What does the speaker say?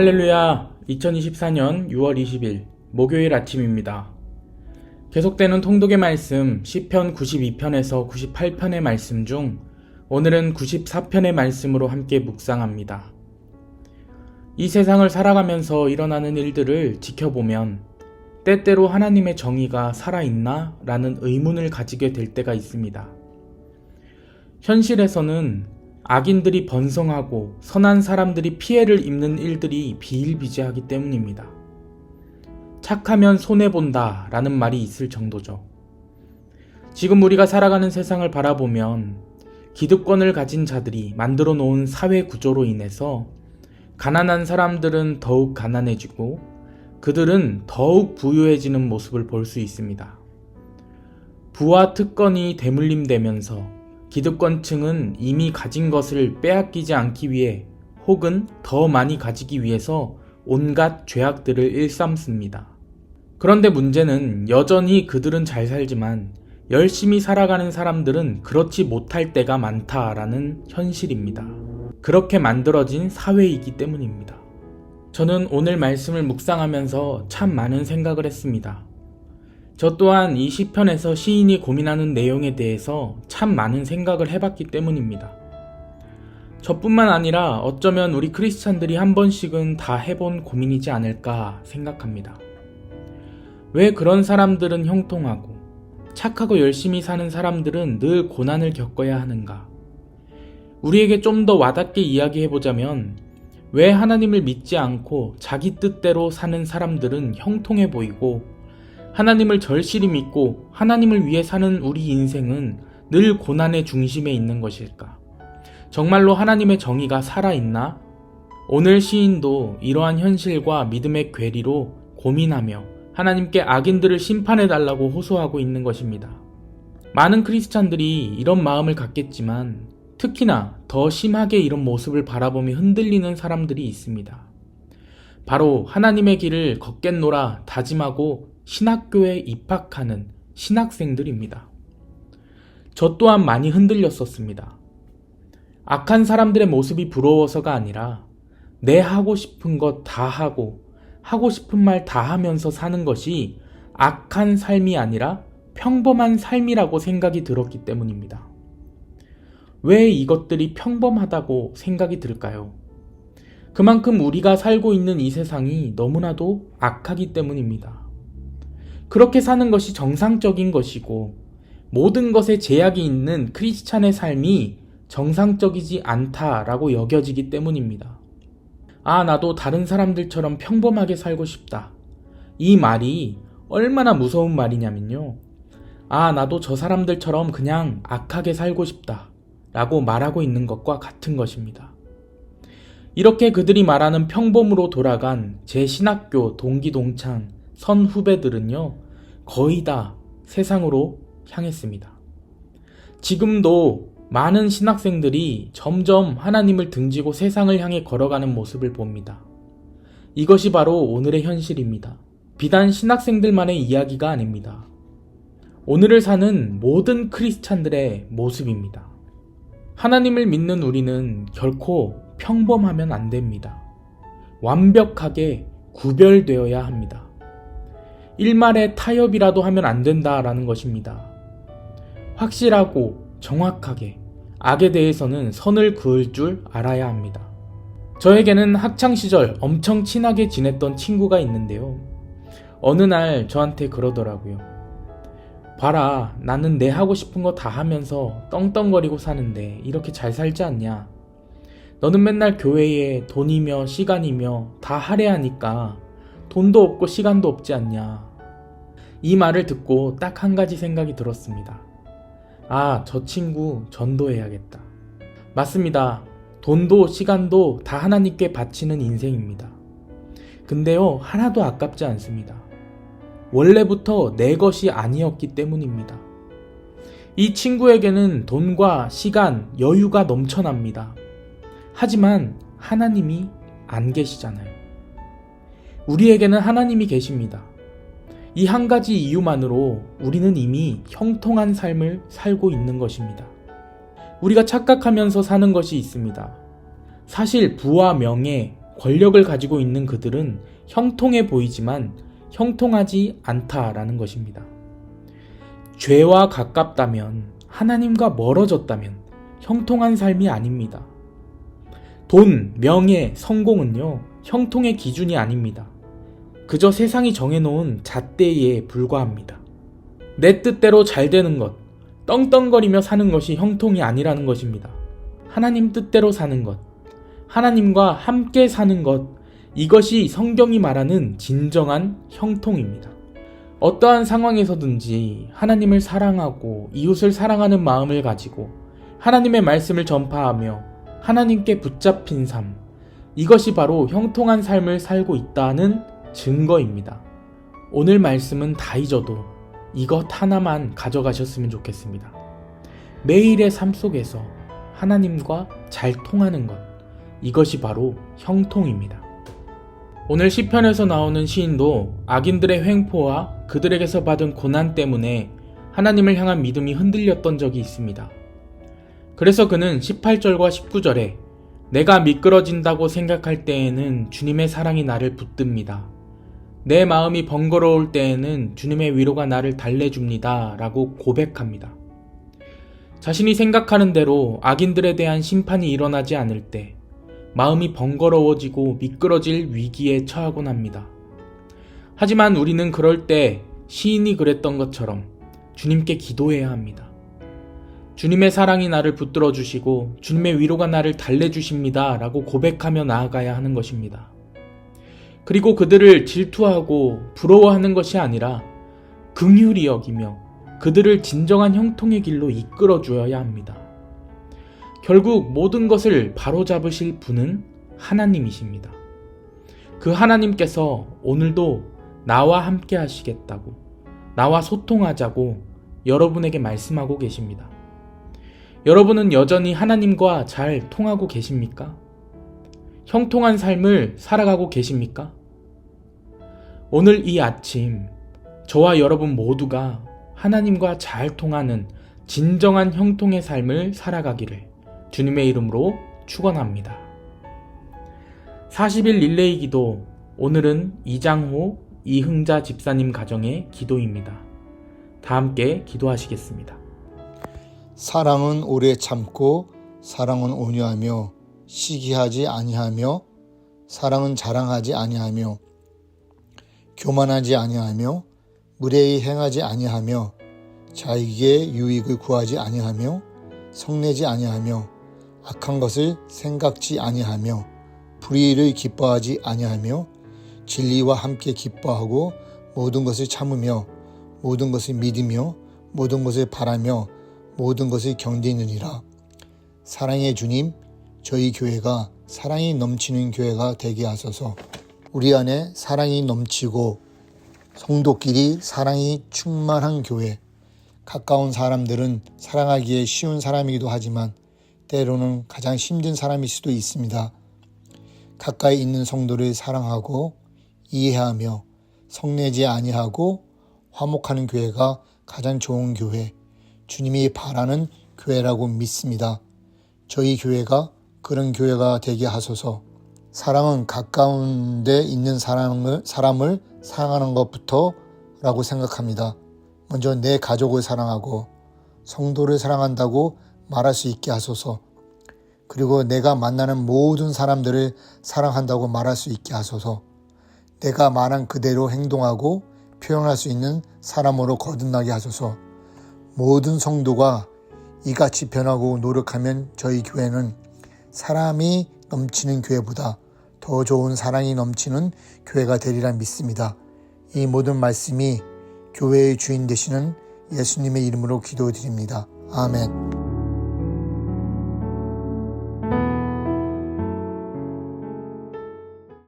할렐루야 2024년 6월 20일 목요일 아침입니다. 계속되는 통독의 말씀 시편 92편에서 98편의 말씀 중 오늘은 94편의 말씀으로 함께 묵상합니다. 이 세상을 살아가면서 일어나는 일들을 지켜보면 때때로 하나님의 정의가 살아있나? 라는 의문을 가지게 될 때가 있습니다. 현실에서는 악인들이 번성하고 선한 사람들이 피해를 입는 일들이 비일비재하기 때문입니다. 착하면 손해본다 라는 말이 있을 정도죠. 지금 우리가 살아가는 세상을 바라보면 기득권을 가진 자들이 만들어 놓은 사회 구조로 인해서 가난한 사람들은 더욱 가난해지고 그들은 더욱 부유해지는 모습을 볼 수 있습니다. 부와 특권이 대물림되면서 기득권층은 이미 가진 것을 빼앗기지 않기 위해 혹은 더 많이 가지기 위해서 온갖 죄악들을 일삼습니다. 그런데 문제는 여전히 그들은 잘 살지만 열심히 살아가는 사람들은 그렇지 못할 때가 많다라는 현실입니다. 그렇게 만들어진 사회이기 때문입니다. 저는 오늘 말씀을 묵상하면서 참 많은 생각을 했습니다. 저 또한 이 시편에서 시인이 고민하는 내용에 대해서 참 많은 생각을 해봤기 때문입니다. 저뿐만 아니라 어쩌면 우리 크리스찬들이 한 번씩은 다 해본 고민이지 않을까 생각합니다. 왜 그런 사람들은 형통하고 착하고 열심히 사는 사람들은 늘 고난을 겪어야 하는가? 우리에게 좀 더 와닿게 이야기해보자면 왜 하나님을 믿지 않고 자기 뜻대로 사는 사람들은 형통해 보이고 하나님을 절실히 믿고 하나님을 위해 사는 우리 인생은 늘 고난의 중심에 있는 것일까? 정말로 하나님의 정의가 살아있나? 오늘 시인도 이러한 현실과 믿음의 괴리로 고민하며 하나님께 악인들을 심판해달라고 호소하고 있는 것입니다. 많은 크리스찬들이 이런 마음을 갖겠지만 특히나 더 심하게 이런 모습을 바라보며 흔들리는 사람들이 있습니다. 바로 하나님의 길을 걷겠노라 다짐하고 신학교에 입학하는 신학생들입니다. 저 또한 많이 흔들렸었습니다. 악한 사람들의 모습이 부러워서가 아니라 내 하고 싶은 것 다 하고 하고 싶은 말 다 하면서 사는 것이 악한 삶이 아니라 평범한 삶이라고 생각이 들었기 때문입니다. 왜 이것들이 평범하다고 생각이 들까요? 그만큼 우리가 살고 있는 이 세상이 너무나도 악하기 때문입니다. 그렇게 사는 것이 정상적인 것이고 모든 것에 제약이 있는 크리스찬의 삶이 정상적이지 않다라고 여겨지기 때문입니다. 아, 나도 다른 사람들처럼 평범하게 살고 싶다. 이 말이 얼마나 무서운 말이냐면요. 아, 나도 저 사람들처럼 그냥 악하게 살고 싶다. 라고 말하고 있는 것과 같은 것입니다. 이렇게 그들이 말하는 평범으로 돌아간 제 신학교 동기 동창 선 후배들은요, 거의 다 세상으로 향했습니다. 지금도 많은 신학생들이 점점 하나님을 등지고 세상을 향해 걸어가는 모습을 봅니다. 이것이 바로 오늘의 현실입니다. 비단 신학생들만의 이야기가 아닙니다. 오늘을 사는 모든 크리스찬들의 모습입니다. 하나님을 믿는 우리는 결코 평범하면 안 됩니다. 완벽하게 구별되어야 합니다. 일말의 타협이라도 하면 안 된다라는 것입니다. 확실하고 정확하게 악에 대해서는 선을 그을 줄 알아야 합니다. 저에게는 학창시절 엄청 친하게 지냈던 친구가 있는데요. 어느 날 저한테 그러더라고요. 봐라, 나는 내 하고 싶은 거 다 하면서 떵떵거리고 사는데 이렇게 잘 살지 않냐? 너는 맨날 교회에 돈이며 시간이며 다 할애하니까 돈도 없고 시간도 없지 않냐? 이 말을 듣고 딱 한 가지 생각이 들었습니다. 아, 저 친구 전도해야겠다. 맞습니다. 돈도 시간도 다 하나님께 바치는 인생입니다. 근데요, 하나도 아깝지 않습니다. 원래부터 내 것이 아니었기 때문입니다. 이 친구에게는 돈과 시간, 여유가 넘쳐납니다. 하지만 하나님이 안 계시잖아요. 우리에게는 하나님이 계십니다. 이 한 가지 이유만으로 우리는 이미 형통한 삶을 살고 있는 것입니다. 우리가 착각하면서 사는 것이 있습니다. 사실 부와 명예, 권력을 가지고 있는 그들은 형통해 보이지만 형통하지 않다라는 것입니다. 죄와 가깝다면 하나님과 멀어졌다면 형통한 삶이 아닙니다. 돈, 명예, 성공은요, 형통의 기준이 아닙니다. 그저 세상이 정해놓은 잣대에 불과합니다. 내 뜻대로 잘 되는 것, 떵떵거리며 사는 것이 형통이 아니라는 것입니다. 하나님 뜻대로 사는 것, 하나님과 함께 사는 것, 이것이 성경이 말하는 진정한 형통입니다. 어떠한 상황에서든지 하나님을 사랑하고 이웃을 사랑하는 마음을 가지고 하나님의 말씀을 전파하며 하나님께 붙잡힌 삶, 이것이 바로 형통한 삶을 살고 있다는 증거입니다. 오늘 말씀은 다 잊어도 이것 하나만 가져가셨으면 좋겠습니다. 매일의 삶 속에서 하나님과 잘 통하는 것, 이것이 바로 형통입니다. 오늘 시편에서 나오는 시인도 악인들의 횡포와 그들에게서 받은 고난 때문에 하나님을 향한 믿음이 흔들렸던 적이 있습니다. 그래서 그는 18절과 19절에 내가 미끄러진다고 생각할 때에는 주님의 사랑이 나를 붙듭니다. 내 마음이 번거로울 때에는 주님의 위로가 나를 달래줍니다. 라고 고백합니다. 자신이 생각하는 대로 악인들에 대한 심판이 일어나지 않을 때 마음이 번거로워지고 미끄러질 위기에 처하곤 합니다. 하지만 우리는 그럴 때 시인이 그랬던 것처럼 주님께 기도해야 합니다. 주님의 사랑이 나를 붙들어 주시고 주님의 위로가 나를 달래 주십니다. 라고 고백하며 나아가야 하는 것입니다. 그리고 그들을 질투하고 부러워하는 것이 아니라 긍휼히 여기며 그들을 진정한 형통의 길로 이끌어 주어야 합니다. 결국 모든 것을 바로잡으실 분은 하나님이십니다. 그 하나님께서 오늘도 나와 함께 하시겠다고, 나와 소통하자고 여러분에게 말씀하고 계십니다. 여러분은 여전히 하나님과 잘 통하고 계십니까? 형통한 삶을 살아가고 계십니까? 오늘 이 아침, 저와 여러분 모두가 하나님과 잘 통하는 진정한 형통의 삶을 살아가기를 주님의 이름으로 축원합니다. 40일 릴레이 기도 오늘은 이장호 이흥자 집사님 가정의 기도입니다. 다 함께 기도하시겠습니다. 사랑은 오래 참고 사랑은 온유하며 시기하지 아니하며 사랑은 자랑하지 아니하며 교만하지 아니하며 무례히 행하지 아니하며 자에게 유익을 구하지 아니하며 성내지 아니하며 악한 것을 생각지 아니하며 불의를 기뻐하지 아니하며 진리와 함께 기뻐하고 모든 것을 참으며 모든 것을 믿으며 모든 것을 바라며 모든 것을 견디느니라. 사랑의 주님, 저희 교회가 사랑이 넘치는 교회가 되게 하소서. 우리 안에 사랑이 넘치고 성도끼리 사랑이 충만한 교회. 가까운 사람들은 사랑하기에 쉬운 사람이기도 하지만 때로는 가장 힘든 사람일 수도 있습니다. 가까이 있는 성도를 사랑하고 이해하며 성내지 아니하고 화목하는 교회가 가장 좋은 교회, 주님이 바라는 교회라고 믿습니다. 저희 교회가 그런 교회가 되게 하소서. 사랑은 가까운 데 있는 사람을, 사람을 사랑하는 것부터라고 생각합니다. 먼저 내 가족을 사랑하고 성도를 사랑한다고 말할 수 있게 하소서. 그리고 내가 만나는 모든 사람들을 사랑한다고 말할 수 있게 하소서. 내가 말한 그대로 행동하고 표현할 수 있는 사람으로 거듭나게 하소서. 모든 성도가 이같이 변하고 노력하면 저희 교회는 사람이 넘치는 교회보다 더 좋은 사랑이 넘치는 교회가 되리라 믿습니다. 이 모든 말씀이 교회의 주인 되시는 예수님의 이름으로 기도드립니다. 아멘.